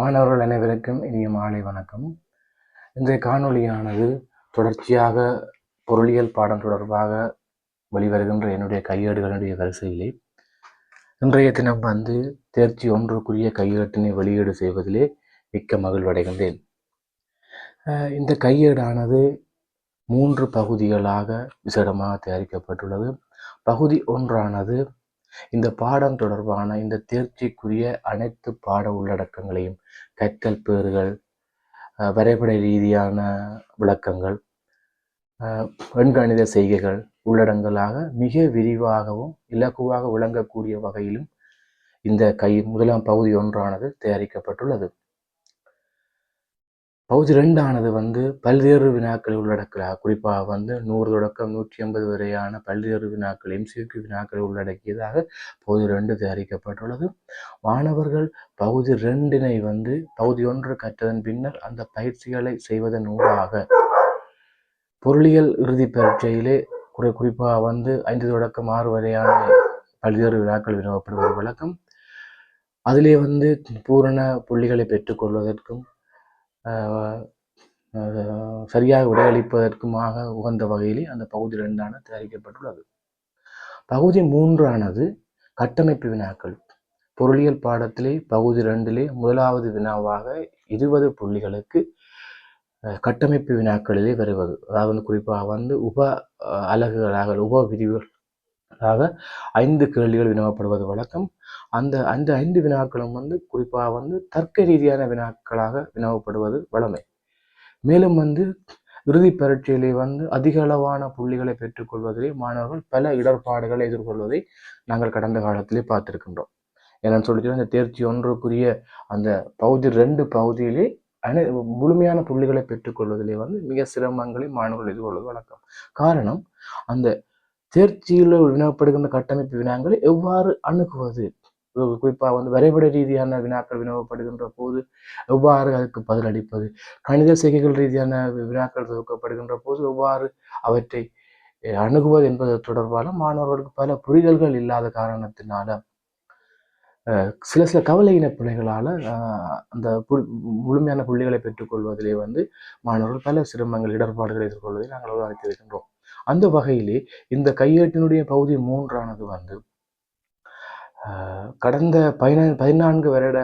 மாணவர்கள் அனைவருக்கும் இனிய மாலை வணக்கம். இன்றைய காணொளியானது தொடர்ச்சியாக பொருளியல் பாடம் தொடர்பாக வெளிவருகின்ற என்னுடைய கையேடுகளுடைய வரிசையிலே. இன்றைய தினம் வந்து தேர்ச்சி ஒன்றுக்குரிய கையேட்டினை வெளியீடு செய்வதிலே மிக்க மகிழ்வடைகின்றேன். இந்த கையேடானது மூன்று பகுதிகளாக விசேடமாக தயாரிக்கப்பட்டுள்ளது. பகுதி ஒன்றானது இந்த பாடம் தொடர்பான இந்த தேர்ச்சிக்குரிய அனைத்து பாட உள்ளடக்கங்களையும் கற்கல் பேறுகள் அஹ் வரைபட ரீதியான விளக்கங்கள் அஹ் எண்கணித செய்கைகள் உள்ளடங்களாக மிக விரிவாகவும் இலகுவாக விளங்கக்கூடிய வகையிலும் இந்த கை முதலாம் பகுதி ஒன்றானது தயாரிக்கப்பட்டுள்ளது. பகுதி ரெண்டானது வந்து பல்வேறு வினாக்களை உள்ளடக்கலாக குறிப்பாக வந்து நூறு தொடக்கம் நூற்றி ஐம்பது வரையான பல்வேறு வினாக்கள் எம்சிக்கு வினாக்களை உள்ளடக்கியதாக பகுதி ரெண்டு தயாரிக்கப்பட்டுள்ளது மாணவர்கள் பகுதி ரெண்டினை வந்து பகுதி ஒன்று கற்றதன் பின்னர் அந்த பயிற்சிகளை செய்வதன் ஊடாக பொருளியல் இறுதி பரீட்சையிலே குறி குறிப்பாக வந்து ஐந்து தொடக்கம் ஆறு வரையான பல்வேறு வினாக்கள் வினவப்படுவது வழக்கம். அதிலே வந்து பூரண புள்ளிகளை பெற்றுக்கொள்வதற்கும் சரியாக விடையளிப்பதற்குமாக உகந்த வகையிலே அந்த பகுதி ரெண்டான தயாரிக்கப்பட்டுள்ளது. பகுதி மூன்றானது கட்டமைப்பு வினாக்கள். பொருளியல் பாடத்திலே பகுதி ரெண்டிலே முதலாவது வினாவாக இருபது புள்ளிகளுக்கு கட்டமைப்பு வினாக்களிலே வருவது. அதாவது வந்து குறிப்பாக வந்து உப அலகுகளாக உப பிரிவுகளாக ஐந்து கேள்விகள் வினவப்படுவது வழக்கம். அந்த அந்த ஐந்து வினாக்களும் வந்து குறிப்பாக வந்து தர்க்க ரீதியான வினாக்களாக வினவப்படுவது வழமை. மேலும் வந்து இறுதி பரீட்சையிலே வந்து அதிக அளவான புள்ளிகளை பெற்றுக்கொள்வதிலே மாணவர்கள் பல இடர்பாடுகளை எதிர்கொள்வதை நாங்கள் கடந்த காலத்திலே பார்த்திருக்கின்றோம். என்னன்னு சொல்லிட்டு அந்த தேர்ச்சி ஒன்றுக்குரிய அந்த பகுதி ரெண்டு பகுதியிலே அனை முழுமையான புள்ளிகளை பெற்றுக்கொள்வதிலே வந்து மிக சிரமங்களை மாணவர்கள் எதிர்கொள்வது வழக்கம். காரணம் அந்த தேர்ச்சியில் வினவப்படுகின்ற கட்டமைப்பு வினாக்களை எவ்வாறு அணுகுவது? குறிப்பாக வந்து வரைபட ரீதியான வினாக்கள் வினவப்படுகின்ற போது எவ்வாறு அதுக்கு பதிலளிப்பது கணித செய்கைகள் ரீதியான வினாக்கள் தொகுக்கப்படுகின்ற போது எவ்வாறு அவற்றை அணுகுவது என்பது தொடர்பான மாணவர்களுக்கு பல புரிதல்கள் இல்லாத காரணத்தினால அஹ், சில சில கவலையின பிள்ளைகளால் அஹ், அந்த புல் முழுமையான புள்ளிகளை பெற்றுக்கொள்வதிலே வந்து மாணவர்கள் பல சிரமங்கள் இடர்பாடுகளை எதிர்கொள்வதை நாங்கள் அவதானித்திருக்கின்றோம் அந்த வகையிலே இந்த கையேட்டினுடைய பகுதி மூன்றானது வந்து கடந்த பதினா பதினான்கு வருட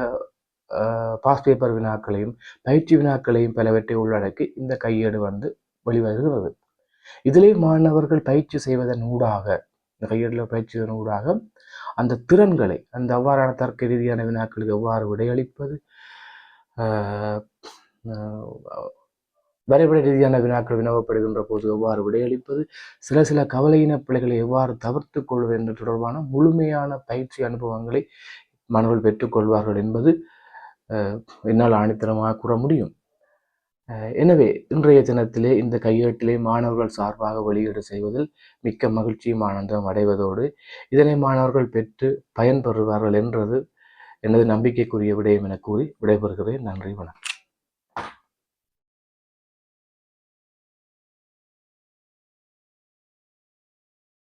பாஸ் பேப்பர் வினாக்களையும் பயிற்சி வினாக்களையும் பலவற்றை உள்ளடக்கி இந்த கையேடு வந்து வெளிவருகிறது. இதிலே மாணவர்கள் பயிற்சி செய்வதன் ஊடாக இந்த கையேடில் பயிற்சி செய்வதன் ஊடாக அந்த திறன்களை அந்த அவ்வாறான தர்க்க ரீதியான வினாக்களுக்கு எவ்வாறு விடையளிப்பது வரைபட ரீதியான வினாக்கள் வினவப்படுகின்ற போது எவ்வாறு விடையளிப்பது? சில சில கவலையின பிள்ளைகளை எவ்வாறு தவிர்த்து கொள்வது என்ற தொடர்பான முழுமையான பயிற்சி அனுபவங்களை மாணவர்கள் பெற்றுக்கொள்வார்கள் என்பது என்னால் ஆணித்தரமாக கூற முடியும். எனவே இன்றைய தினத்திலே இந்த கையேட்டிலே மாணவர்கள் சார்பாக வெளியீடு செய்வதில் மிக்க மகிழ்ச்சியும் ஆனந்தம் அடைவதோடு இதனை மாணவர்கள் பெற்று பயன்பெறுவார்கள் என்றது எனது நம்பிக்கைக்குரிய விடயம் என கூறி விடைபெறுகிறேன். நன்றி வணக்கம்.